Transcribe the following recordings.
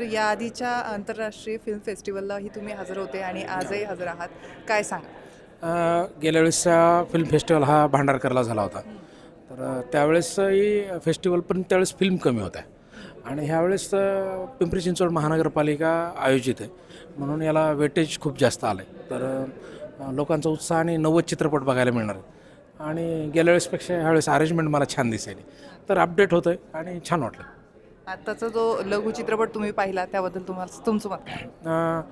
तर या आधीच्या आंतरराष्ट्रीय फिल्म फेस्टिवललाही तुम्ही हजर होते आणि आजही हजर आहात. काय सांगा गेल्या वेळेसचा फिल्म फेस्टिवल हा भांडारकरला झाला होता. तर त्यावेळेसही फेस्टिवल पण त्यावेळेस फिल्म कमी होत्या. आणि ह्यावेळेस पिंपरी चिंचवड महानगरपालिका आयोजित आहे. म्हणून याला वेटेज खूप जास्त आलं आहे तर लोकांचा उत्साह आणि नव्वद चित्रपट बघायला मिळणार आणि गेल्या वेळेसपेक्षा ह्यावेळेस अरेंजमेंट मला छान दिसायली. तर अपडेट होतं आहे आणि छान वाटलं. आत्ताचा जो लघु चित्रपट तुम्ही पाहिला त्याबद्दल तुम्हाला तुमचं मत काय?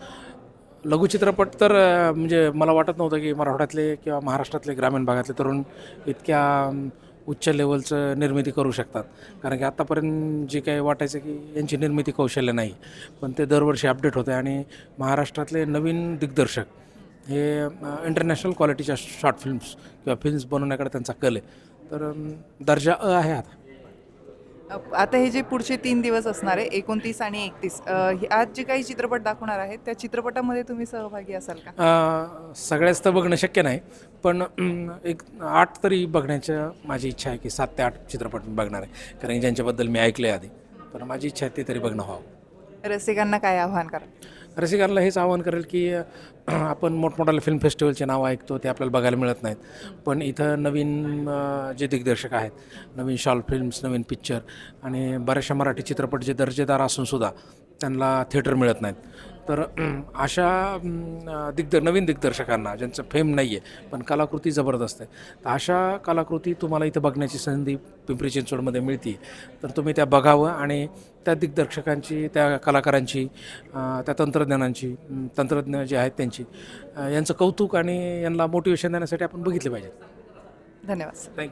लघुचित्रपट तर अ, म्हणजे मला वाटत नव्हतं की मराठवाड्यातले किंवा महाराष्ट्रातले ग्रामीण भागातले तरुण इतक्या अम, उच्च लेवलचं निर्मिती करू शकतात. कारण की आत्तापर्यंत जे काही वाटायचं की यांची निर्मिती कौशल्य नाही पण ते दरवर्षी अपडेट होते आणि महाराष्ट्रातले नवीन दिग्दर्शक हे इंटरनॅशनल क्वालिटीच्या शॉर्ट फिल्म्स किंवा फिल्म्स बनवण्याकडे त्यांचा कल आहे. तर अम, दर्जा अ आहे आता. आता हे जे पुढचे तीन दिवस असणार आहे एकोणतीस आणि एकतीस आज जे काही चित्रपट दाखवणार आहेत त्या चित्रपटामध्ये तुम्ही सहभागी असाल का? सगळ्याच तर बघणं शक्य नाही पण एक आठ तरी बघण्याच्या माझी इच्छा आहे की सात ते आठ चित्रपट मी बघणार आहे. कारण ज्यांच्याबद्दल मी ऐकले आधी पण माझी इच्छा आहे ते तरी बघणं व्हावं. रसिकांना काय आव्हान करा? रसिकांना हेच आवाहन करेल की आपण मोठमोठ्या फिल्म फेस्टिवलचे नावं ऐकतो ते आपल्याला बघायला मिळत नाहीत. पण इथं नवीन जे दिग्दर्शक आहेत नवीन शॉल फिल्म्स नवीन पिक्चर आणि बऱ्याचशा मराठी चित्रपट जे दर्जेदार असूनसुद्धा त्यांना थिएटर मिळत नाहीत. तर अशा दिग्द नवीन दिग्दर्शकांना ज्यांचं फेम नाही आहे पण कलाकृती जबरदस्त आहे तर अशा कलाकृती तुम्हाला इथं बघण्याची संधी पिंपरी चिंचवडमध्ये मिळते तर तुम्ही त्या बघावं आणि त्या दिग्दर्शकांची त्या कलाकारांची त्या तंत्रज्ञानांची तंत्रज्ञ जे आहेत त्यांची यांचं कौतुक आणि यांना मोटिवेशन देण्यासाठी आपण बघितले पाहिजे. धन्यवाद थँक्यू